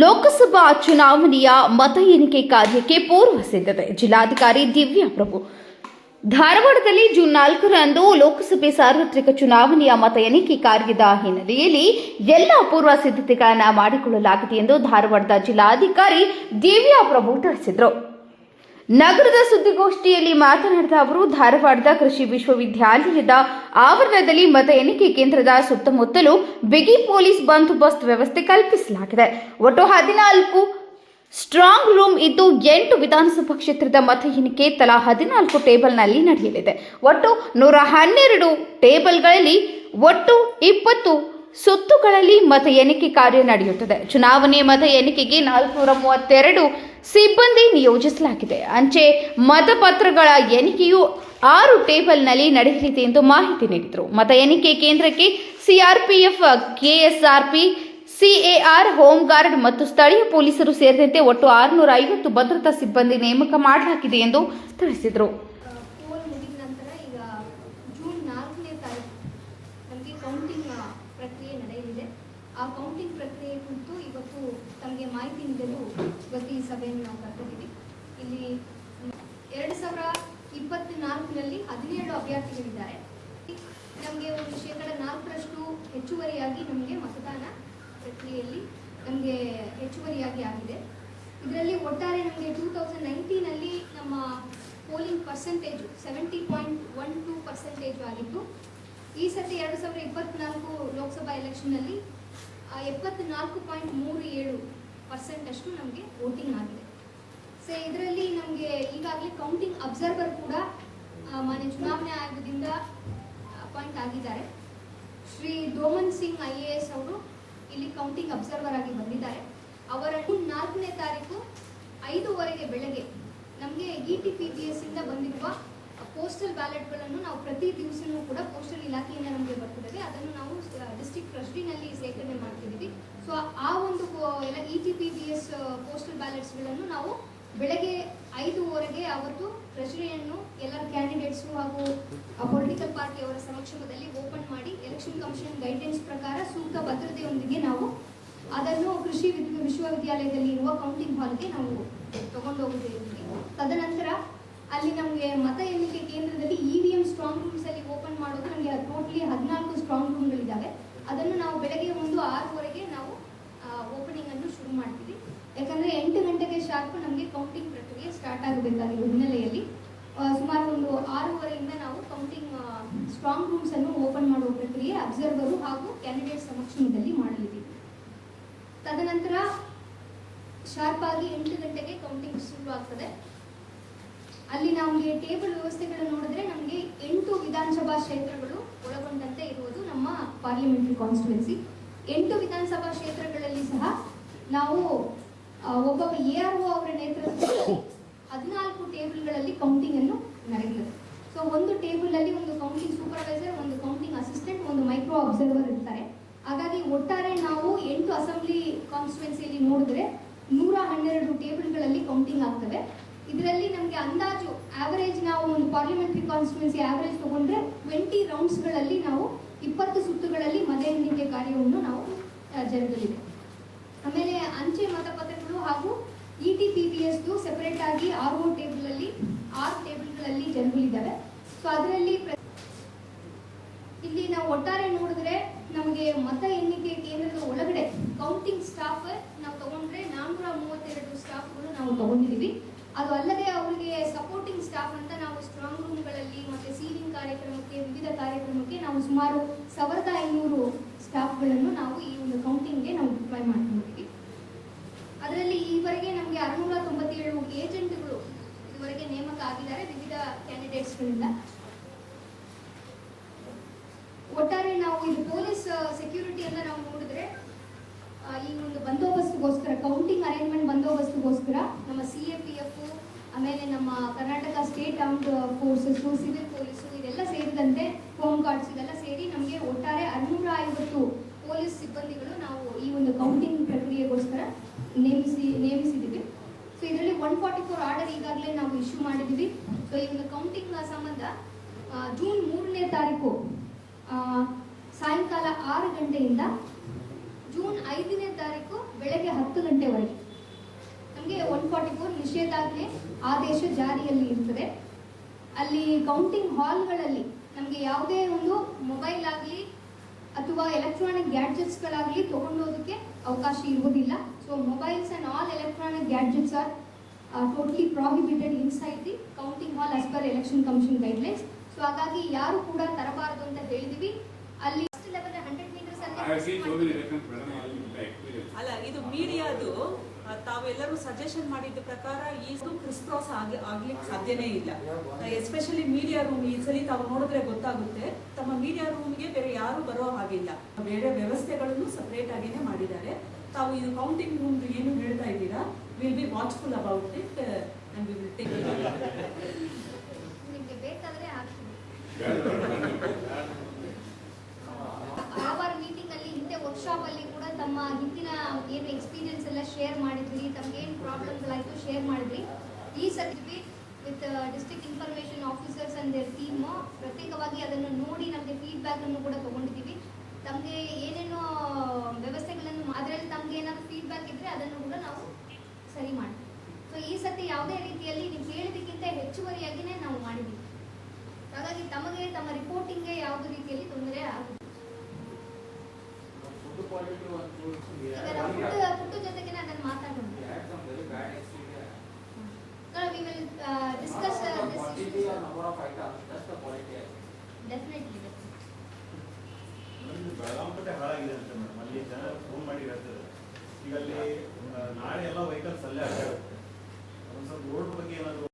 ಲೋಕಸಭಾ ಚುನಾವಣೆಯ ಮತ ಎಣಿಕೆ ಕಾರ್ಯಕ್ಕೆ ಪೂರ್ವ ಸಿದ್ಧತೆ. ಜಿಲ್ಲಾಧಿಕಾರಿ ದಿವ್ಯಾ ಪ್ರಭು. ಧಾರವಾಡದಲ್ಲಿ ಜೂನ್ ನಾಲ್ಕರಂದು ಲೋಕಸಭೆ ಸಾರ್ವತ್ರಿಕ ಚುನಾವಣೆಯ ಮತ ಎಣಿಕೆ ಕಾರ್ಯದ ಹಿನ್ನೆಲೆಯಲ್ಲಿ ಎಲ್ಲ ಪೂರ್ವ ಸಿದ್ಧತೆಗಳನ್ನು ಮಾಡಿಕೊಳ್ಳಲಾಗಿದೆ ಎಂದು ಧಾರವಾಡದ ಜಿಲ್ಲಾಧಿಕಾರಿ ದಿವ್ಯಾ ಪ್ರಭು ತಿಳಿಸಿದರು. ನಗರದ ಸುದ್ದಿಗೋಷ್ಠಿಯಲ್ಲಿ ಮಾತನಾಡಿದ ಅವರು, ಧಾರವಾಡದ ಕೃಷಿ ವಿಶ್ವವಿದ್ಯಾಲಯದ ಆವರಣದಲ್ಲಿ ಮತ ಎಣಿಕೆ ಕೇಂದ್ರದ ಸುತ್ತಮುತ್ತಲು ಬಿಗಿ ಪೊಲೀಸ್ ಬಂದೋಬಸ್ತ್ ವ್ಯವಸ್ಥೆ ಕಲ್ಪಿಸಲಾಗಿದೆ. ಒಟ್ಟು ಹದಿನಾಲ್ಕು ಸ್ಟ್ರಾಂಗ್ ರೂಮ್ ಇದ್ದು ಎಂಟು ವಿಧಾನಸಭಾ ಕ್ಷೇತ್ರದ ಮತ ಎಣಿಕೆ ತಲಾ ಹದಿನಾಲ್ಕು ಟೇಬಲ್ನಲ್ಲಿ ನಡೆಯಲಿದೆ. ಒಟ್ಟು ನೂರ ಹನ್ನೆರಡು ಟೇಬಲ್ಗಳಲ್ಲಿ ಒಟ್ಟು ಇಪ್ಪತ್ತು ಸುತ್ತುಗಳಲ್ಲಿ ಮತ ಎಣಿಕೆ ಕಾರ್ಯ ನಡೆಯುತ್ತದೆ. ಚುನಾವಣೆ ಮತ ಎಣಿಕೆಗೆ ನಾಲ್ಕುನೂರ ಮೂವತ್ತೆರಡು ಸಿಬ್ಬಂದಿ ನಿಯೋಜಿಸಲಾಗಿದೆ. ಅಂಚೆ ಮತಪತ್ರಗಳ ಎಣಿಕೆಯು ಆರು ಟೇಬಲ್ನಲ್ಲಿ ನಡೆಯಲಿದೆ ಎಂದು ಮಾಹಿತಿ ನೀಡಿದರು. ಮತ ಎಣಿಕೆ ಕೇಂದ್ರಕ್ಕೆ ಸಿಆರ್ಪಿಎಫ್, ಕೆಎಸ್ಆರ್ಪಿ, ಸಿಎಆರ್, ಹೋಂಗಾರ್ಡ್ ಮತ್ತು ಸ್ಥಳೀಯ ಪೊಲೀಸರು ಸೇರಿದಂತೆ ಒಟ್ಟು ಆರುನೂರ ಐವತ್ತು ಭದ್ರತಾ ಸಿಬ್ಬಂದಿ ನೇಮಕ ಮಾಡಲಾಗಿದೆ ಎಂದು ತಿಳಿಸಿದರು. ಪ್ರಕ್ರಿಯೆ ನಡೆಯಲಿದೆ. ಆ ಕೌಂಟಿಂಗ್ ಪ್ರಕ್ರಿಯೆ ಕುರಿತು ಇವತ್ತು ತಮಗೆ ಮಾಹಿತಿ ನೀಡಲು ಇವತ್ತು ಈ ಸಭೆಯನ್ನು ನಾವು ಕರೆದಿದ್ದೀವಿ. ಇಲ್ಲಿ ಎರಡು ಸಾವಿರ ಇಪ್ಪತ್ನಾಲ್ಕರಲ್ಲಿ ಹದಿನೇಳು ಅಭ್ಯರ್ಥಿಗಳಿದ್ದಾರೆ. ನಮಗೆ ಒಂದು ಶೇಕಡ ನಾಲ್ಕರಷ್ಟು ಹೆಚ್ಚುವರಿಯಾಗಿ ನಮಗೆ ಮತದಾನ ಪ್ರಕ್ರಿಯೆಯಲ್ಲಿ ನಮಗೆ ಹೆಚ್ಚುವರಿಯಾಗಿ ಆಗಿದೆ. ಇದರಲ್ಲಿ ಒಟ್ಟಾರೆ ನಮಗೆ ಟೂ ತೌಸಂಡ್ ನೈನ್ಟೀನಲ್ಲಿ ನಮ್ಮ polling percentage seventy point one two percentage ಆಗಿತ್ತು. ಈ ಸತಿ ಎರಡು ಸಾವಿರದ ಇಪ್ಪತ್ನಾಲ್ಕು ಲೋಕಸಭಾ ಎಲೆಕ್ಷನ್ನಲ್ಲಿ ಎಪ್ಪತ್ನಾಲ್ಕು ಪಾಯಿಂಟ್ ಮೂರು ಏಳು ಪರ್ಸೆಂಟ್ ಅಷ್ಟು ನಮಗೆ ವೋಟಿಂಗ್ ಆಗಿದೆ. ಸೊ ಇದರಲ್ಲಿ ನಮಗೆ ಈಗಾಗಲೇ ಕೌಂಟಿಂಗ್ ಅಬ್ಸರ್ವರ್ ಕೂಡ ಮಾನ್ಯ ಚುನಾವಣೆ ಆಯೋಗದಿಂದ ಅಪಾಯಿಂಟ್ ಆಗಿದ್ದಾರೆ. Shri Doman Singh I A S ಅವರು ಇಲ್ಲಿ ಕೌಂಟಿಂಗ್ ಅಬ್ಸರ್ವರ್ ಆಗಿ ಬಂದಿದ್ದಾರೆ. ಅವರ ಜೂನ್ ನಾಲ್ಕನೇ ತಾರೀಕು ಐದೂವರೆಗೆ ಬೆಳಗ್ಗೆ ನಮಗೆ E T P B S ಇಂದ ಬಂದಿರುವ ಪೋಸ್ಟಲ್ ಬ್ಯಾಲೆಟ್ಗಳನ್ನು ನಾವು ಪ್ರತಿ ದಿವಸನೂ ಕೂಡ ಪೋಸ್ಟಲ್ ಇಲಾಖೆಯಿಂದ ನಮಗೆ ಬರ್ತದೆ. ಅದನ್ನು ನಾವು ಡಿಸ್ಟ್ರಿಕ್ಟ್ ಟ್ರಸ್ಟಿನಲ್ಲಿ ಸೇರ್ಪಡೆ ಮಾಡ್ತಿದ್ದೀವಿ. ಸೊ ಆ ಒಂದು ಎಲ್ಲ E T P B S postal ಬ್ಯಾಲೆಟ್ಸ್ಗಳನ್ನು ನಾವು ಬೆಳಗ್ಗೆ ಐದೂವರೆಗೆ ಅವತ್ತು ಟ್ರೆಷರಿಯನ್ನು ಎಲ್ಲ ಕ್ಯಾಂಡಿಡೇಟ್ಸು ಹಾಗೂ ಪೊಲಿಟಿಕಲ್ ಪಾರ್ಟಿಯವರ ಸಮಕ್ಷಮದಲ್ಲಿ ಓಪನ್ ಮಾಡಿ ಎಲೆಕ್ಷನ್ ಕಮಿಷನ್ ಗೈಡ್ಲೈನ್ಸ್ ಪ್ರಕಾರ ಸೂಕ್ತ ಭದ್ರತೆಯೊಂದಿಗೆ ನಾವು ಅದನ್ನು ಕೃಷಿ ವಿಶ್ವವಿದ್ಯಾಲಯದಲ್ಲಿ ಇರುವ ಕೌಂಟಿಂಗ್ ಹಾಲ್ಗೆ ನಾವು ತಗೊಂಡು ಹೋಗುತ್ತಿದ್ದೀವಿ ತದನಂತರ ಅಲ್ಲಿ ನಮಗೆ ಮತ ಎಣಿಕೆ ಕೇಂದ್ರದಲ್ಲಿ E V M strong rooms ಅಲ್ಲಿ ಓಪನ್ ಮಾಡೋದು ನಮಗೆ ಟೋಟಲಿ ಹದಿನಾಲ್ಕು ಸ್ಟ್ರಾಂಗ್ ರೂಮ್ಗಳಿದ್ದಾವೆ ಅದನ್ನು ನಾವು ಬೆಳಗ್ಗೆ ಒಂದು ಆರೂವರೆಗೆ ನಾವು ಓಪನಿಂಗ್ ಅನ್ನು ಶುರು ಮಾಡ್ತೀವಿ. ಯಾಕಂದ್ರೆ ಎಂಟು ಗಂಟೆಗೆ ಶಾರ್ಪ್ ನಮಗೆ ಕೌಂಟಿಂಗ್ ಪ್ರಕ್ರಿಯೆ ಸ್ಟಾರ್ಟ್ ಆಗಬೇಕಾಗಿರೋ ಹಿನ್ನೆಲೆಯಲ್ಲಿ ಸುಮಾರು ಒಂದು ಆರೂವರೆಯಿಂದ ನಾವು ಕೌಂಟಿಂಗ್ ಸ್ಟ್ರಾಂಗ್ ರೂಮ್ಸ್ ಅನ್ನು ಓಪನ್ ಮಾಡುವ ಪ್ರಕ್ರಿಯೆ ಅಬ್ಸರ್ವರು ಹಾಗೂ ಕ್ಯಾಂಡಿಡೇಟ್ ಸಮಕ್ಷಮದಲ್ಲಿ ಮಾಡಲಿದ್ದೀವಿ. ತದನಂತರ ಶಾರ್ಪ್ ಆಗಿ ಎಂಟು ಗಂಟೆಗೆ ಕೌಂಟಿಂಗ್ ಶುರು ಆಗ್ತದೆ ಅಲ್ಲಿ ನಮಗೆ ಟೇಬಲ್ ವ್ಯವಸ್ಥೆಗಳನ್ನು ನೋಡಿದ್ರೆ ನಮಗೆ ಎಂಟು ವಿಧಾನಸಭಾ ಕ್ಷೇತ್ರಗಳು ಒಳಗೊಂಡಂತೆ ಇರುವುದು ನಮ್ಮ ಪಾರ್ಲಿಮೆಂಟರಿ ಕಾನ್ಸ್ಟಿಟ್ಯುವೆನ್ಸಿ ಎಂಟು ವಿಧಾನಸಭಾ ಕ್ಷೇತ್ರಗಳಲ್ಲಿ ಸಹ ನಾವು ಒಬ್ಬ ಎ ಆರ್ ಒ ಅವರ ನೇತೃತ್ವದಲ್ಲಿ ಹದಿನಾಲ್ಕು ಟೇಬಲ್ಗಳಲ್ಲಿ ಕೌಂಟಿಂಗ್ ಅನ್ನು ನಡೆಯುತ್ತದೆ. ಸೊ ಒಂದು ಟೇಬಲ್ ಅಲ್ಲಿ ಒಂದು ಕೌಂಟಿಂಗ್ ಸೂಪರ್ವೈಸರ್ ಒಂದು ಕೌಂಟಿಂಗ್ ಅಸಿಸ್ಟೆಂಟ್ ಒಂದು ಮೈಕ್ರೋ ಅಬ್ಸರ್ವರ್ ಇರ್ತಾರೆ. ಹಾಗಾಗಿ ಒಟ್ಟಾರೆ ನಾವು ಎಂಟು ಅಸೆಂಬ್ಲಿ ಕಾನ್ಸ್ಟಿಟ್ಯುವೆನ್ಸಿಯಲ್ಲಿ ನೋಡಿದ್ರೆ ನೂರ ಹನ್ನೆರಡು ಟೇಬಲ್ಗಳಲ್ಲಿ ಕೌಂಟಿಂಗ್ ಆಗ್ತವೆ. ಇದರಲ್ಲಿ ನಮಗೆ ಅಂದಾಜು ಆವರೇಜ್ ನಾವು ಒಂದು ಪಾರ್ಲಿಮೆಂಟ್ರಿ ಕಾನ್ಸ್ಟಿಟ್ಯೂನ್ಸಿ ಆವರೇಜ್ ತಗೊಂಡ್ರೆ ಟ್ವೆಂಟಿ ರೌಂಡ್ಸ್ಗಳಲ್ಲಿ ನಾವು ಇಪ್ಪತ್ತು ಸುತ್ತುಗಳಲ್ಲಿ ಮತ ಎಣಿಕೆ ಕಾರ್ಯವನ್ನು ನಾವು ಜರುಗಲಿದೆ ಆಮೇಲೆ ಅಂಚೆ ಮತಪತ್ರಗಳು ಹಾಗೂ ಇ ಟಿ ಪಿ ಬಿ ಎಸ್ದು ಸೆಪರೇಟ್ ಆಗಿ ಆರ್ ಓ ಟೇಬಲಲ್ಲಿ ಆರು ಟೇಬಲ್ಗಳಲ್ಲಿ ಜರುಗಲಿದ್ದಾವೆ. ಸೊ ಅದರಲ್ಲಿ ಇಲ್ಲಿ ನಾವು ಒಟ್ಟಾರೆ ನೋಡಿದ್ರೆ ನಮಗೆ ಮತ ಎಣಿಕೆ ಕೇಂದ್ರದ ಒಳಗಡೆ ಕೌಂಟಿಂಗ್ ಸ್ಟಾಫ್ ನಾವು ತಗೊಂಡ್ರೆ ನಾನ್ನೂರ ಮೂವತ್ತೆರಡು ಸ್ಟಾಫ್ಗಳು ನಾವು ತಗೊಂಡಿದ್ದೀವಿ. ಅದು ಅಲ್ಲದೆ ಅವರಿಗೆ ಸಪೋರ್ಟಿಂಗ್ ಸ್ಟಾಫ್ ಅಂತ ನಾವು ಸ್ಟ್ರಾಂಗ್ ರೂಮ್ಗಳಲ್ಲಿ ಮತ್ತೆ ಸೀಲಿಂಗ್ ಕಾರ್ಯಕ್ರಮಕ್ಕೆ, ವಿವಿಧ ಕಾರ್ಯಕ್ರಮಕ್ಕೆ ನಾವು ಸುಮಾರು ಸಾವಿರದ ಐನೂರು ಸ್ಟಾಫ್ಗಳನ್ನು ನಾವು ಈ ಒಂದು ಕೌಂಟಿಂಗ್ಗೆ ನಾವು ಡಿಪ್ಲಾಯ್ ಮಾಡ್ಕೊಂಡಿದ್ದೀವಿ. ಅದರಲ್ಲಿ ಈವರೆಗೆ ನಮಗೆ ಅರುನೂರ ತೊಂಬತ್ತೇಳು ಏಜೆಂಟ್ಗಳು ಇದುವರೆಗೆ ನೇಮಕ ಆಗಿದ್ದಾರೆ, ವಿವಿಧ ಕ್ಯಾಂಡಿಡೇಟ್ಸ್ಗಳಿಂದ ಒಟ್ಟಾರೆ ನಾವು ಇದು ಪೊಲೀಸ್ ಸೆಕ್ಯೂರಿಟಿ ಅಂತ ನಾವು ನೋಡಿದ್ರೆ ಈ ಒಂದು ಬಂದೋಬಸ್ತ್ಗೋಸ್ಕರ ಕೌಂಟಿಂಗ್ ಅರೇಂಜ್ಮೆಂಟ್ ಬಂದೋಬಸ್ತ್ಗೋಸ್ಕರ ನಮ್ಮ ಸಿ ಎ ಪಿ ಎಫ್ ಆಮೇಲೆ ನಮ್ಮ Karnataka state armed forces civil police ಇದೆಲ್ಲ ಸೇರಿದಂತೆ ಹೋಮ್ ಗಾರ್ಡ್ಸ್ ಇದೆಲ್ಲ ಸೇರಿ ನಮಗೆ ಒಟ್ಟಾರೆ ಹನ್ನೂರ ಐವತ್ತು ಪೊಲೀಸ್ ಸಿಬ್ಬಂದಿಗಳು ನಾವು ಈ ಒಂದು ಕೌಂಟಿಂಗ್ ಪ್ರಕ್ರಿಯೆಗೋಸ್ಕರ ನೇಮಿಸಿ, ನೇಮಿಸಿದ್ದೀವಿ. ಸೊ ಇದರಲ್ಲಿ ಒನ್ ಫಾರ್ಟಿ ಫೋರ್ ಆರ್ಡರ್ ಈಗಾಗಲೇ ನಾವು ಇಶ್ಯೂ ಮಾಡಿದ್ದೀವಿ. ಸೊ ಇವಾಗ ಕೌಂಟಿಂಗ್ ಸಂಬಂಧ ಜೂನ್ ಮೂರನೇ ತಾರೀಕು ಸಾಯಂಕಾಲ ಆರು ಗಂಟೆಯಿಂದ ಜೂನ್ ಐದನೇ ತಾರೀಕು ಬೆಳಗ್ಗೆ ಹತ್ತು ಗಂಟೆವರೆಗೆ. ನಮಗೆ ಒನ್ ಫಾರ್ಟಿ ಫೋರ್ ನಿಷೇಧಾಜ್ಞೆ ಆದೇಶ ಜಾರಿಯಲ್ಲಿ ಇರ್ತದೆ. ಅಲ್ಲಿ ಕೌಂಟಿಂಗ್ ಹಾಲ್ಗಳಲ್ಲಿ ನಮಗೆ ಯಾವುದೇ ಒಂದು ಮೊಬೈಲ್ ಆಗಲಿ ಅಥವಾ ಎಲೆಕ್ಟ್ರಾನಿಕ್ ಗ್ಯಾಡ್ಜೆಟ್ಸ್ಗಳಾಗಲಿ ತಗೊಂಡೋದಕ್ಕೆ ಅವಕಾಶ ಇರುವುದಿಲ್ಲ. So mobiles and all electronic gadgets are totally prohibited inside the counting hall as per election commission guidelines so ಹಾಗಾಗಿ ಯಾರು ಕೂಡ ತರಬಾರದು ಅಂತ ಹೇಳಿದ್ವಿ. ಅಲ್ಲಿ first level hundred metres I ತಾವೆಲ್ಲರೂ ಸಜೆಷನ್ ಮಾಡಿದ ಪ್ರಕಾರ ಈ ಕ್ರಿಸ್ ಕ್ರಾಸ್ ಆಗಿ ಆಗ್ಲಿಕ್ಕೆ ಸಾಧ್ಯನೇ ಇಲ್ಲ. ಎಸ್ಪೆಷಲಿ ಮೀಡಿಯಾ ರೂಮ್ ಈ ಸಲ ತಾವು ನೋಡಿದ್ರೆ ಗೊತ್ತಾಗುತ್ತೆ. ತಮ್ಮ ಮೀಡಿಯಾ ರೂಮ್ಗೆ ಬೇರೆ ಯಾರು ಬರೋ ಹಾಗಿಲ್ಲ. ಬೇರೆ ವ್ಯವಸ್ಥೆಗಳನ್ನು ಸಪ್ರೇಟ್ ಆಗಿನೇ ಮಾಡಿದ್ದಾರೆ. ತಾವು ಇದು ಕೌಂಟಿಂಗ್ ರೂಮ್ ಏನು ಹೇಳ್ತಾ ಇದ್ದೀರಾ? Will be watchful about it and we will take ನಿಮಗೆ ಬೇಕಾದ್ರೆ ಮೀಟಿಂಗ್ ಅಲ್ಲಿ ಹಿಂದೆ ವರ್ಕ್ಶಾಪ್ ಅಲ್ಲಿ ಕೂಡ ತಮ್ಮ ಹಿಂದಿನ ಏನು ಎಕ್ಸ್ಪೀರಿಯನ್ಸ್ ಎಲ್ಲ ಶೇರ್ ಮಾಡಿದ್ವಿ ತಮ್ಗೆ ಏನು ಪ್ರಾಬ್ಲಮ್ಗಳಾಯಿತು ಶೇರ್ ಮಾಡಿದ್ರಿ. ಈ certificate with district information officers and their team ಪ್ರತ್ಯೇಕವಾಗಿ ಅದನ್ನು ನೋಡಿ ನಮಗೆ ಫೀಡ್ಬ್ಯಾಕ್ ಅನ್ನು ಕೂಡ ತಗೊಂಡಿದ್ದೀವಿ. ತಮಗೆ ಏನೇನು ವ್ಯವಸ್ಥೆಗಳನ್ನು ಅದರಲ್ಲಿ ತಮ್ಗೆ ಏನಾದರೂ ಫೀಡ್ಬ್ಯಾಕ್ ಇದ್ರೆ ಅದನ್ನು ಕೂಡ ನಾವು ಸರಿ ಮಾಡ್ತೀವಿ. ಸೊ ಈ ಸತಿ ಯಾವುದೇ ರೀತಿಯಲ್ಲಿ ನೀವು ಕೇಳಿದಕ್ಕಿಂತ ಹೆಚ್ಚುವರಿಯಾಗಿನೇ ನಾವು ಮಾಡಿದ್ದೀವಿ. ಹಾಗಾಗಿ ತಮಗೆ ತಮ್ಮ ಹಾಳಾಗಿದೆ ಅಂತ ಮೇಡಮ್ ಅಲ್ಲಿ ಜನ ಫೋನ್ ಮಾಡಿ ಹೇಳ್ತಾರೆ ಈಗ ಅಲ್ಲಿ ನಾಳೆ ಎಲ್ಲ ವೆಹಿಕಲ್ಸ್ ಅಲ್ಲೇ ಅಡ್ಡಾಡುತ್ತೆ ಒಂದು ಸ್ವಲ್ಪ ರೋಡ್ ಬಗ್ಗೆ ಏನಾದ್ರು